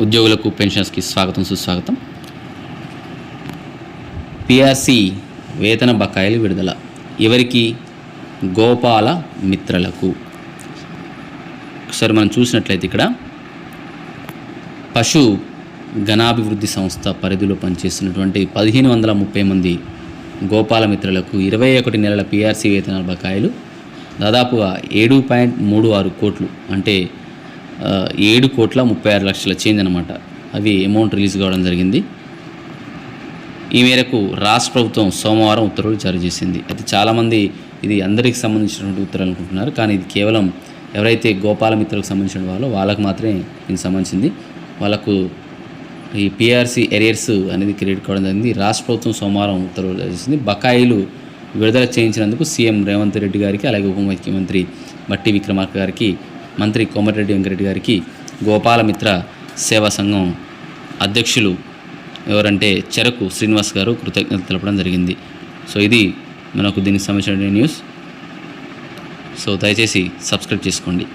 ఉద్యోగులకు పెన్షన్స్కి స్వాగతం సుస్వాగతం. పిఆర్సి వేతన బకాయిలు విడుదల. ఎవరికి? గోపాల మిత్రలకు. ఒకసారి మనం చూసినట్లయితే ఇక్కడ పశు గణాభివృద్ధి సంస్థ పరిధిలో పనిచేస్తున్నటువంటి పదిహేను వందల ముప్పై మంది గోపాల మిత్రులకు ఇరవై ఒకటి నెలల పిఆర్సీ వేతన బకాయిలు దాదాపుగా ఏడు పాయింట్ మూడు ఆరు కోట్లు. అంటే ఏడు కోట్ల ముప్పై ఆరు లక్షల చేంజ్ అనమాట అవి అమౌంట్ రిలీజ్ కావడం జరిగింది. ఈ మేరకు రాష్ట్ర ప్రభుత్వం సోమవారం ఉత్తర్వులు జారీ చేసింది. అయితే చాలామంది ఇది అందరికి సంబంధించినటువంటి ఉత్తర్వులు అనుకుంటున్నారు. కానీ ఇది కేవలం ఎవరైతే గోపాల మిత్రులకు సంబంధించిన వాళ్ళో వాళ్ళకు మాత్రమే దీనికి సంబంధించింది. వాళ్ళకు ఈ పిఆర్సీ ఎరియర్స్ అనేది క్రియేట్ కావడం జరిగింది. రాష్ట్ర ప్రభుత్వం సోమవారం ఉత్తర్వులు జారీ చేసింది. బకాయిలు విడుదల చేయించినందుకు సీఎం రేవంత్ రెడ్డి గారికి అలాగే ఉప ముఖ్యమంత్రి బట్టి విక్రమార్క గారికి మంత్రి కోమటిరెడ్డి వెంకరెడ్డి గారికి గోపాలమిత్ర సేవా సంఘం అధ్యక్షులు ఎవరంటే చెరకు శ్రీనివాస్ గారు కృతజ్ఞత తెలపడం జరిగింది. సో ఇది మనకు దీనికి సంబంధించిన న్యూస్. సో దయచేసి సబ్స్క్రైబ్ చేసుకోండి.